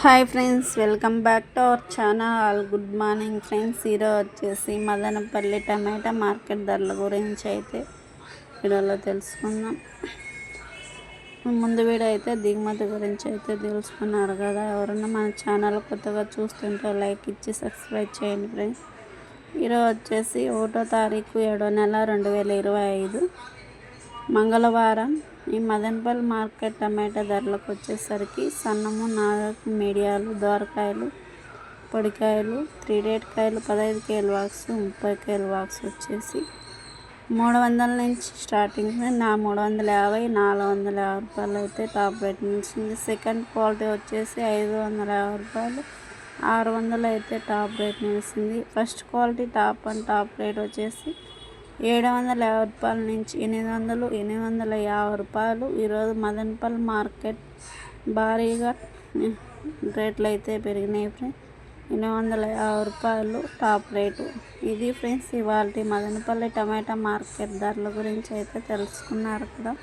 Hi friends welcome back to our channel. Good morning friends. ఈరోజు వచ్చేసి మదనపల్లి టమాటా market ధరల గురించి అయితే వీడియోలో తెలుసుకుందాం. ముందు వీడియో అయితే దిగుమతి గురించి అయితే తెలుసుకున్నారు కదా. ఎవరన్నా మన ఛానల్ కొత్తగా చూస్తుంటే లైక్ ఇచ్చి సబ్స్క్రైబ్ చేయండి ఫ్రెండ్స్. ఈరోజు వచ్చేసి ఒకటో తారీఖు ఏడో నెల రెండు వేల ఇరవై ఐదు. మంగళవారం ఈ మదనపల్లి మార్కెట్ టమాటా ధరలకు వచ్చేసరికి సన్నము నాగకు మీడియాలు దోరకాయలు పొడికాయలు త్రీ రేట్ కాయలు పదహైదు కేలు బాక్స్ ముప్పై కేలు బాక్స్ వచ్చేసి మూడు వందల నుంచి స్టార్టింగ్ నా మూడు వందల యాభై నాలుగు వందల యాభై రూపాయలు అయితే టాప్ రేట్ నిలిచింది. సెకండ్ క్వాలిటీ వచ్చేసి ఐదు వందల యాభై రూపాయలు ఆరు వందలు అయితే టాప్ రేట్ నిలిచింది. First quality top and top rate వచ్చేసి ఏడు వందల యాభై రూపాయల నుంచి ఎనిమిది వందలు ఎనిమిది వందల యాభై రూపాయలు. ఈరోజు మదనపల్లి మార్కెట్ భారీగా రేట్లు అయితే పెరిగినాయి ఫ్రెండ్స్. ఎనిమిది వందల యాభై రూపాయలు టాప్ రేటు. ఇది ఫ్రెండ్స్ ఇవాళ మదనపల్లి టమాటా మార్కెట్ ధరల గురించి అయితే తెలుసుకున్నారు కదా.